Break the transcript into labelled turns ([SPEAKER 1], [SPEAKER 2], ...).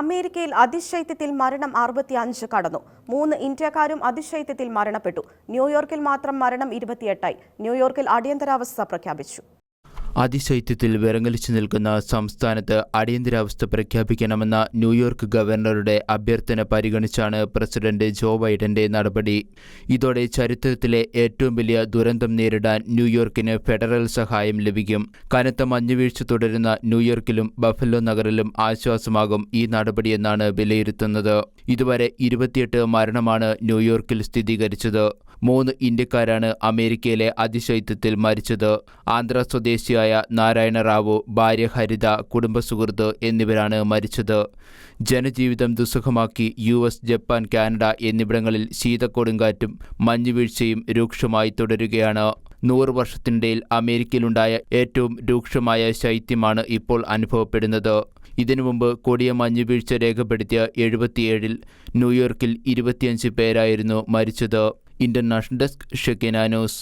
[SPEAKER 1] അമേരിക്കയിൽ അതിശൈത്യത്തിൽ മരണം അറുപത്തിയഞ്ച് കടന്നു. മൂന്ന് ഇന്ത്യക്കാരും അതിശൈത്യത്തിൽ മരണപ്പെട്ടു. ന്യൂയോർക്കിൽ മാത്രം മരണം ഇരുപത്തിയെട്ടായി. ന്യൂയോർക്കിൽ അടിയന്തരാവസ്ഥ പ്രഖ്യാപിച്ചു.
[SPEAKER 2] അതിശൈത്യത്തിൽ വിറങ്ങലിച്ചു നിൽക്കുന്ന സംസ്ഥാനത്ത് അടിയന്തരാവസ്ഥ പ്രഖ്യാപിക്കണമെന്ന ന്യൂയോർക്ക് ഗവർണറുടെ അഭ്യർത്ഥന പരിഗണിച്ചാണ് പ്രസിഡന്റ് ജോ ബൈഡന്റെ നടപടി. ഇതോടെ ചരിത്രത്തിലെ ഏറ്റവും വലിയ ദുരന്തം നേരിടാൻ ന്യൂയോർക്കിന് ഫെഡറൽ സഹായം ലഭിക്കും. കനത്ത മഞ്ഞുവീഴ്ച തുടരുന്ന ന്യൂയോർക്കിലും ബഫല്ലോ നഗറിലും ആശ്വാസമാകും ഈ നടപടിയെന്നാണ് വിലയിരുത്തുന്നത്. ഇതുവരെ ഇരുപത്തിയെട്ട് മരണമാണ് ന്യൂയോർക്കിൽ സ്ഥിരീകരിച്ചത്. മൂന്ന് ഇന്ത്യക്കാരാണ് അമേരിക്കയിലെ അതിശൈത്യത്തിൽ മരിച്ചത്. ആന്ധ്ര സ്വദേശിയായ നാരായണ റാവു ഭാര്യ ഹരിത കുടുംബസുഹൃത്ത് എന്നിവരാണ് മരിച്ചത്. ജനജീവിതം ദുസ്സഹമാക്കി യു എസ് ജപ്പാൻ കാനഡ എന്നിവിടങ്ങളിൽ ശീതക്കൊടുങ്കാറ്റും മഞ്ഞുവീഴ്ചയും രൂക്ഷമായി തുടരുകയാണ്. നൂറ് വർഷത്തിനിടയിൽ അമേരിക്കയിലുണ്ടായ ഏറ്റവും രൂക്ഷമായ ശൈത്യമാണ് ഇപ്പോൾ അനുഭവപ്പെടുന്നത്. ഇതിനു മുമ്പ് കൊടിയ മഞ്ഞുവീഴ്ച രേഖപ്പെടുത്തിയ എഴുപത്തിയേഴിൽ ന്യൂയോർക്കിൽ ഇരുപത്തിയഞ്ച് പേരായിരുന്നു മരിച്ചത്. International desk Shekinah news